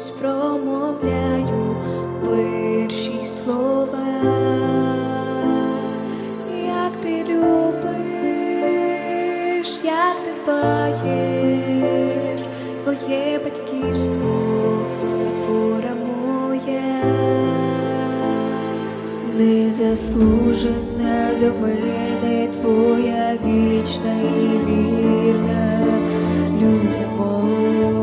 Ісус промовляю перші слова, як ти любиш, як ти паєш, твоє батьківство опора моя, незаслужена до мене твоя вічна і вірна любов.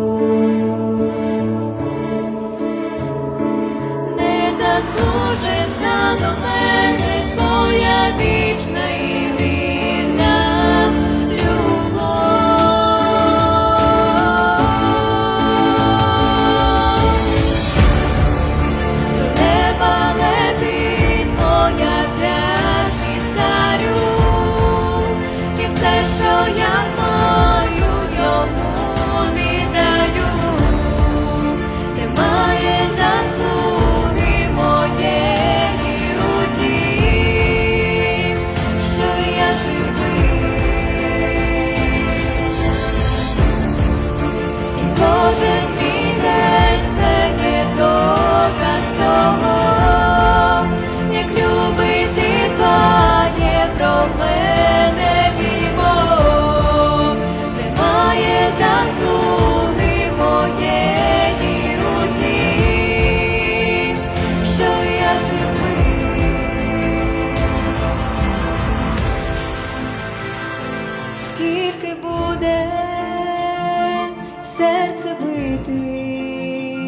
серце битись,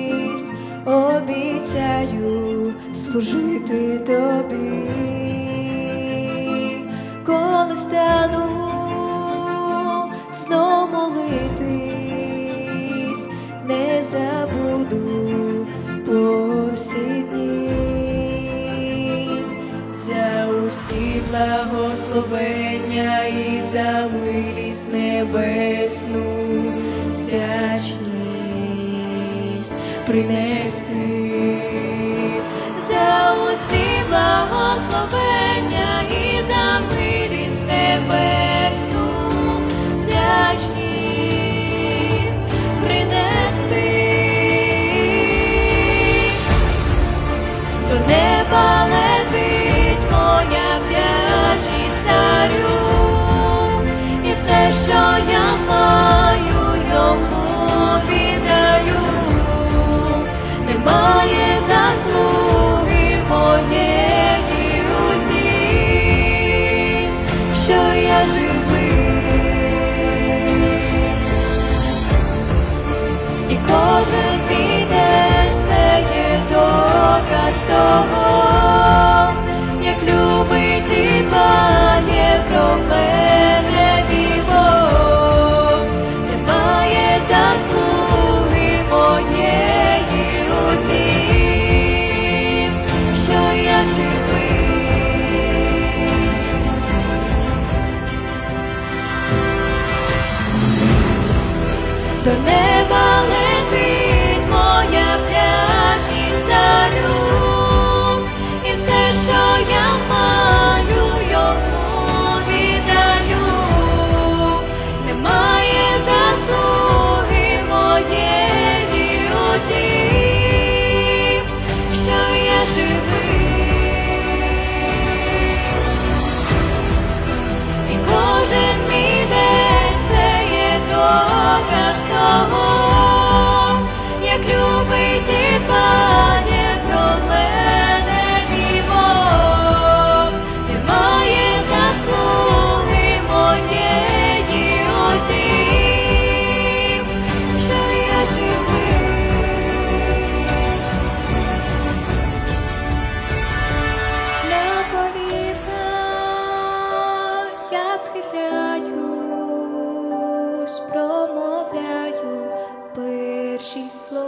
обіцяю служити тобі, коли стану знов молитись, не забуду по всі дні, за усі благословення і за милість небесну. death принести за усі благослови. as you please. She's slow.